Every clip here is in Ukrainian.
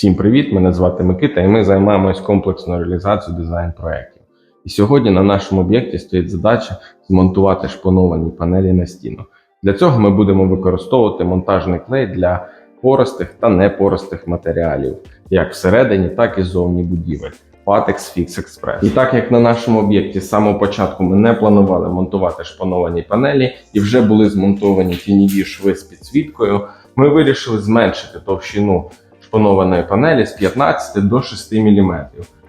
Всім привіт! Мене звати Микита, і ми займаємось комплексною реалізацією дизайн проєктів. І сьогодні на нашому об'єкті стоїть задача змонтувати шпоновані панелі на стіну. Для цього ми будемо використовувати монтажний клей для поростих та непоростих матеріалів, як всередині, так і ззовні будівель. Patex Fix Express. І так як на нашому об'єкті з самого початку ми не планували монтувати шпановані панелі і вже були змонтовані тіньові шви з підсвіткою, ми вирішили зменшити товщину шпанованої панелі з 15 до 6 мм.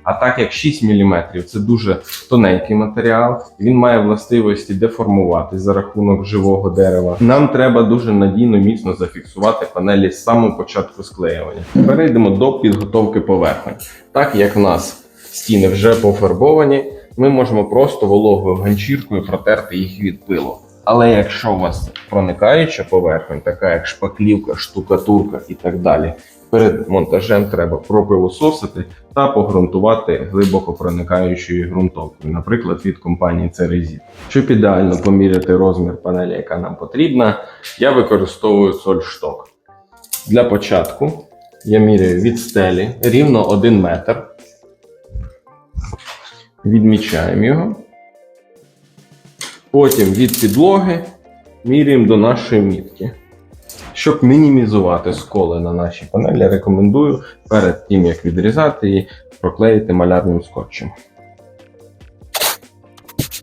А так як 6 мм це дуже тоненький матеріал, він має властивості деформуватись за рахунок живого дерева. Нам треба дуже надійно міцно зафіксувати панелі з самого початку склеювання. Перейдемо до підготовки поверхонь. Так як в нас стіни вже пофарбовані, ми можемо просто вологою ганчіркою протерти їх від пилу. Але якщо у вас проникаюча поверхня, така як шпаклівка, штукатурка і так далі, перед монтажем треба пропилососити та погрунтувати глибоко проникаючою ґрунтовкою, наприклад, від компанії Церезіт. Щоб ідеально поміряти розмір панелі, яка нам потрібна, я використовую сольшток. Для початку я міряю від стелі рівно 1 метр. Відмічаємо його. Потім від підлоги міряємо до нашої мітки. Щоб мінімізувати сколи на нашій панелі, рекомендую перед тим, як відрізати її, проклеїти малярним скотчем.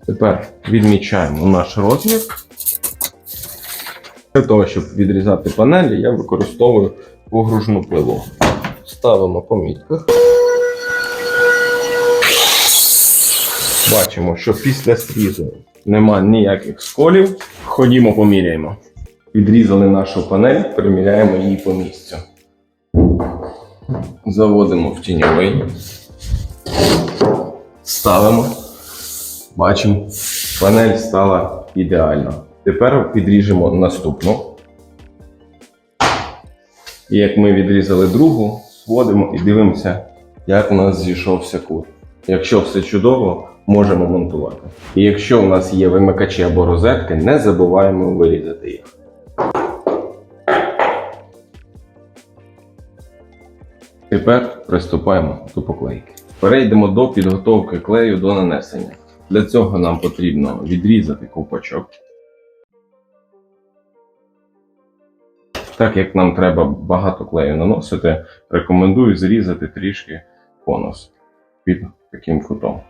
Тепер відмічаємо наш розмір. Для того, щоб відрізати панелі, я використовую погружну пилу. Ставимо по мітках. Бачимо, що після стрізу нема ніяких сколів. Ходімо, поміряємо. Відрізали нашу панель, переміряємо її по місцю. Заводимо в тіньовий. Ставимо. Бачимо, панель стала ідеально. Тепер підріжемо наступну. І як ми відрізали другу, сводимо і дивимося, як у нас зійшовся кут. Якщо все чудово, можемо монтувати. І якщо у нас є вимикачі або розетки, не забуваємо вирізати їх. Тепер приступаємо до поклейки. Перейдемо до підготовки клею до нанесення. Для цього нам потрібно відрізати ковпачок. Так як нам треба багато клею наносити, рекомендую зрізати трішки конус під таким кутом.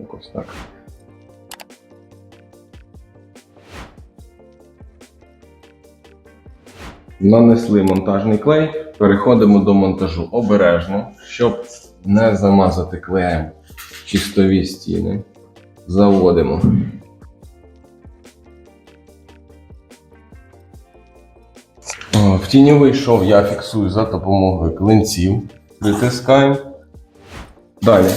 Якось так. Нанесли монтажний клей, переходимо до монтажу обережно, щоб не замазати клеєм чистові стіни. Заводимо. В тіньовий шов я фіксую за допомогою клинців. Притискаємо. Далі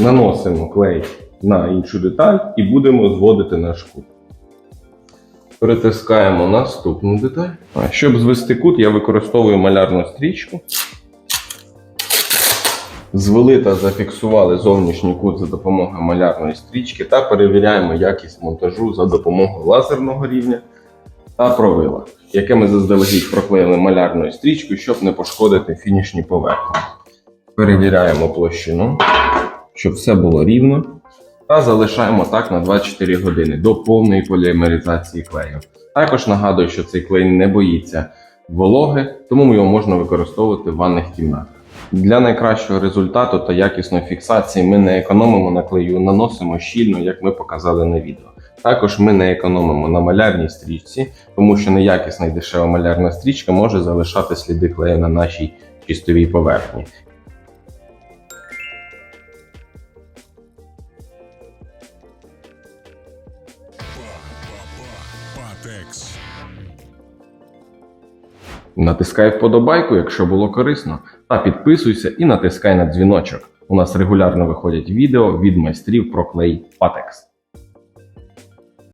наносимо клей на іншу деталь і будемо зводити наш кут. Притискаємо наступну деталь. Щоб звести кут, я використовую малярну стрічку. Звели та зафіксували зовнішній кут за допомогою малярної стрічки та перевіряємо якість монтажу за допомогою лазерного рівня та провила, яке ми заздалегідь проклеїли малярною стрічкою, щоб не пошкодити фінішні поверхні. Перевіряємо площину, щоб все було рівно. Та залишаємо так на 24 години до повної полімеризації клею. Також нагадую, що цей клей не боїться вологи, тому його можна використовувати в ванних кімнатах. Для найкращого результату та якісної фіксації ми не економимо на клею, наносимо щільно, як ми показали на відео. Також ми не економимо на малярній стрічці, тому що неякісна і дешева малярна стрічка може залишати сліди клею на нашій чистовій поверхні. Патекс. Натискай вподобайку, якщо було корисно, та підписуйся і натискай на дзвіночок. У нас регулярно виходять відео від майстрів про клей Patex.